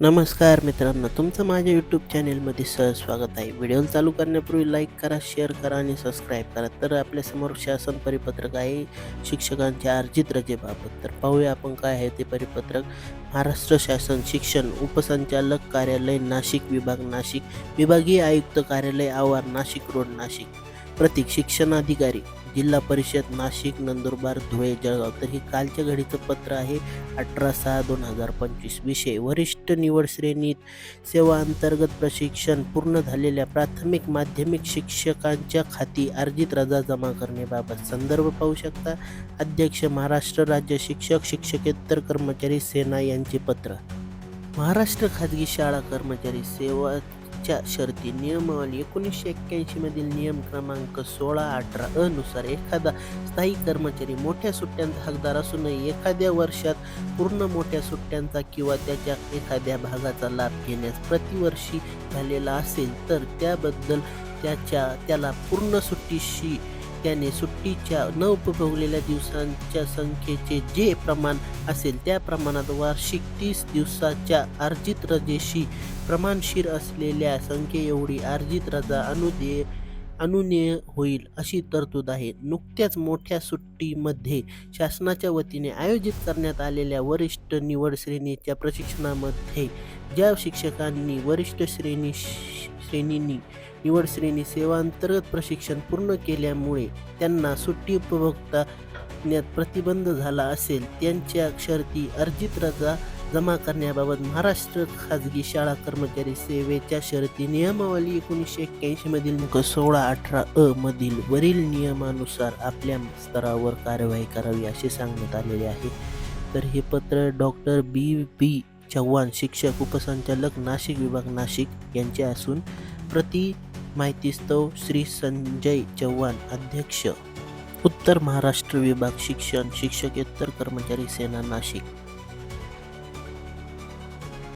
नमस्कार मित्रांनो तुमचं माझ्या यूट्यूब चॅनेलमध्ये सहज स्वागत आहे. व्हिडिओ चालू करण्यापूर्वी लाईक करा शेअर करा आणि सबस्क्राईब करा. तर आपल्यासमोर शासन परिपत्रक आहे शिक्षकांच्या अर्जित रजेबाबत. तर पाहूया आपण काय आहे ते परिपत्रक. महाराष्ट्र शासन शिक्षण उपसंचालक कार्यालय नाशिक विभाग नाशिक विभागीय आयुक्त कार्यालय आवार नाशिक रोड नाशिक. प्रतीक शिक्षणाधिकारी. जिल्हा परिषद नाशिक नंदुरबार धुळे जळगाव. तर हे कालच्या घडीचं पत्र आहे अठरा सहा दोन हजार पंचवीस. विषय वरिष्ठ निवड श्रेणीत सेवा अंतर्गत प्रशिक्षण पूर्ण झालेल्या प्राथमिक माध्यमिक शिक्षकांच्या खाती अर्जित रजा जमा करण्याबाबत संदर्भ पाहू शकता. अध्यक्ष महाराष्ट्र राज्य शिक्षक शिक्षकेतर कर्मचारी सेना यांचे पत्र. महाराष्ट्र खाजगी शाळा कर्मचारी सेवा च्या शर्ती नियमावली एकोणीसशे एक्क्याऐंशीमधील नियम क्रमांक सोळा अठरा अनुसार एखादा स्थायी कर्मचारी मोठ्या सुट्ट्यांचा हकदार असूनही एखाद्या वर्षात पूर्ण मोठ्या सुट्ट्यांचा किंवा त्याच्या एखाद्या भागाचा लाभ घेण्यास प्रतिवर्षी झालेला असेल तर त्याबद्दल त्याच्या त्याला पूर्ण सुट्टीशी त्याने सुट्टीच्या न उपभोगलेल्या दिवसांच्या संख्येचे जे प्रमाण असेल त्या प्रमाणात वार्षिक तीस दिवसाच्या अर्जित रजेशी प्रमाणशीर असलेल्या संख्ये एवढी अर्जित रजा अनुदेय अनुनेय होईल अशी तरतूद आहे. नुकत्याच मोठ्या सुट्टीमध्ये शासनाच्या वतीने आयोजित करण्यात आलेल्या वरिष्ठ निवड श्रेणीच्या प्रशिक्षणामध्ये ज्या शिक्षकांनी वरिष्ठ श्रेणी श्रेणींनी निवड श्रेणी सेवांतर्गत प्रशिक्षण पूर्ण केल्यामुळे त्यांना सुट्टी उपभोक्ता प्रतिबंध झाला असेल. त्यांच्या शर्ती अर्जित रजा जमा करण्याबाबत महाराष्ट्र खाजगी शाळा कर्मचारी सेवेच्या शर्ती नियमावली एकोणीसशे एक्क्याऐंशीमधील मुख सोळा अठरा अ मधील वरील नियमानुसार आपल्या स्तरावर कार्यवाही करावी असे सांगण्यात आलेले आहे. तर हे पत्र डॉक्टर बी बी चव्हाण शिक्षक उपसंचालक नाशिक विभाग नाशिक यांचे असून प्रति माहितीस्तव श्री संजय चव्हाण अध्यक्ष. उत्तर महाराष्ट्र विभाग शिक्षण शिक्षकेतर कर्मचारी सेना नाशिक.